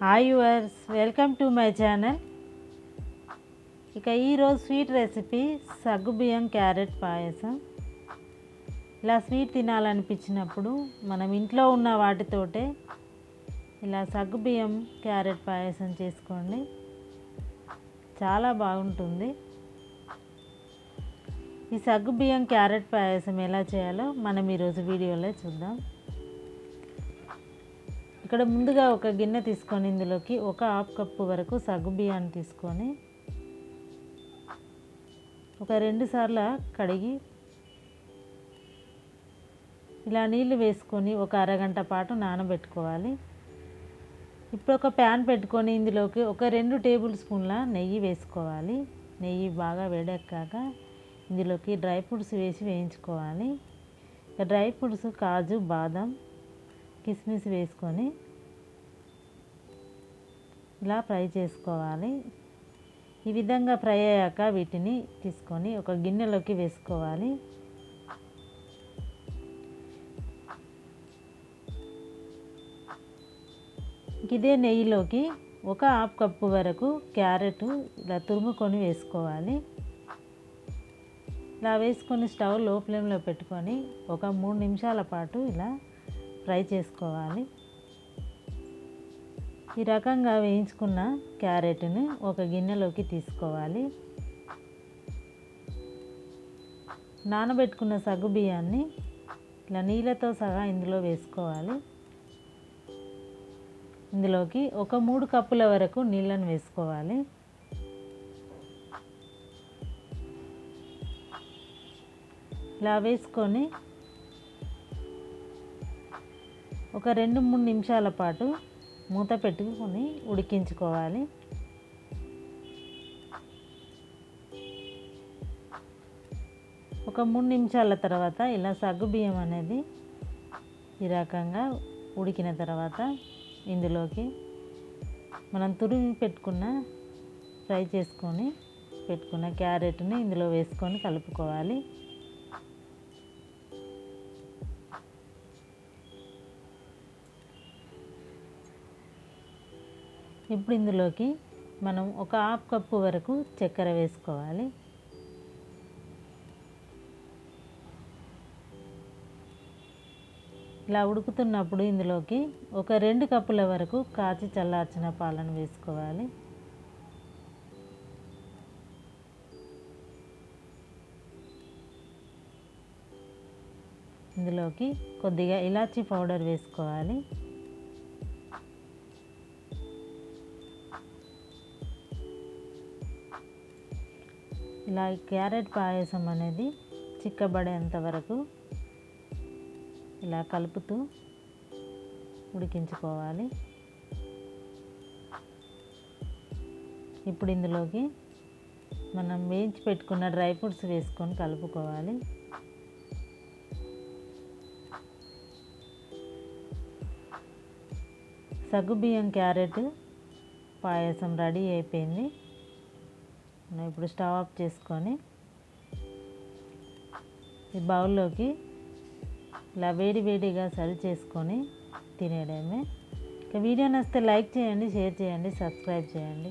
Hi yours welcome to my channel ఇక ఈరోజు sweet recipe సగ్గుబియ్యం క్యారెట్ పాయసం. ఇలా స్వీట్ తినాలనిపించినప్పుడు మనం ఇంట్లో ఉన్న వాటితోటే ఇలా సగ్గుబియ్యం క్యారెట్ పాయసం చేసుకోండి. చాలా బాగుంటుంది. ఈ సగ్గుబియ్యం క్యారెట్ పాయసం ఎలా చేయాలో మనం ఈరోజు వీడియోలో చూద్దాం. ఇక్కడ ముందుగా ఒక గిన్నె తీసుకొని ఇందులోకి ఒక హాఫ్ కప్పు వరకు సగ్గు బియ్యాన్ని తీసుకొని ఒక రెండు సార్లు కడిగి ఇలా నీళ్ళు వేసుకొని ఒక అరగంట పాటు నానబెట్టుకోవాలి. ఇప్పుడు ఒక ప్యాన్ పెట్టుకొని ఇందులోకి ఒక రెండు టేబుల్ స్పూన్ల నెయ్యి వేసుకోవాలి. నెయ్యి బాగా వేడెక్కాక ఇందులోకి డ్రై ఫ్రూట్స్ వేసి వేయించుకోవాలి. డ్రై ఫ్రూట్స్ కాజు బాదం కిస్మిస్ వేసుకొని ఇలా ఫ్రై చేసుకోవాలి. ఈ విధంగా ఫ్రై అయ్యాక వీటిని తీసుకొని ఒక గిన్నెలోకి వేసుకోవాలి. ఇదే నెయ్యిలోకి ఒక హాఫ్ కప్పు వరకు క్యారెట్ ఇలా తురుముకొని వేసుకోవాలి. ఇలా వేసుకొని స్టవ్లో ఫ్లేమ్లో పెట్టుకొని ఒక మూడు నిమిషాల పాటు ఇలా ఫ్రై చేసుకోవాలి. ఈ రకంగా వేయించుకున్న క్యారెట్ని ఒక గిన్నెలోకి తీసుకోవాలి. నానబెట్టుకున్న సగ్గు బియ్యాన్ని ఇలా నీళ్ళతో సహా ఇందులో వేసుకోవాలి. ఇందులోకి ఒక మూడు కప్పుల వరకు నీళ్ళను వేసుకోవాలి. ఇలా వేసుకొని ఒక రెండు మూడు నిమిషాల పాటు మూత పెట్టుకొని ఉడికించుకోవాలి. ఒక మూడు నిమిషాల తర్వాత ఇలా సగ్గు బియ్యం అనేది ఈ రకంగా ఉడికిన తర్వాత ఇందులోకి మనం తురిమి పెట్టుకున్న ఫ్రై చేసుకొని పెట్టుకున్న క్యారెట్ని ఇందులో వేసుకొని కలుపుకోవాలి. ఇప్పుడు ఇందులోకి మనం ఒక హాఫ్ కప్పు వరకు చక్కెర వేసుకోవాలి. ఇలా ఉడుకుతున్నప్పుడు ఇందులోకి ఒక రెండు కప్పుల వరకు కాచి చల్లార్చిన పాలను వేసుకోవాలి. ఇందులోకి కొద్దిగా ఇలాచీ పౌడర్ వేసుకోవాలి. ఇలా క్యారెట్ పాయసం అనేది చిక్కబడేంత వరకు ఇలా కలుపుతూ ఉడికించుకోవాలి. ఇప్పుడు ఇందులోకి మనం వేయించి పెట్టుకున్న డ్రై ఫ్రూట్స్ వేసుకొని కలుపుకోవాలి. సగ్గుబియ్యం క్యారెట్ పాయసం రెడీ అయిపోయింది. మనం ఇప్పుడు స్టవ్ ఆఫ్ చేసుకొని ఈ బౌల్లోకి ఇలా వేడి వేడిగా సర్వ్ చేసుకొని తినేయడమే. ఇక వీడియో నచ్చితే లైక్ చేయండి షేర్ చేయండి సబ్స్క్రైబ్ చేయండి.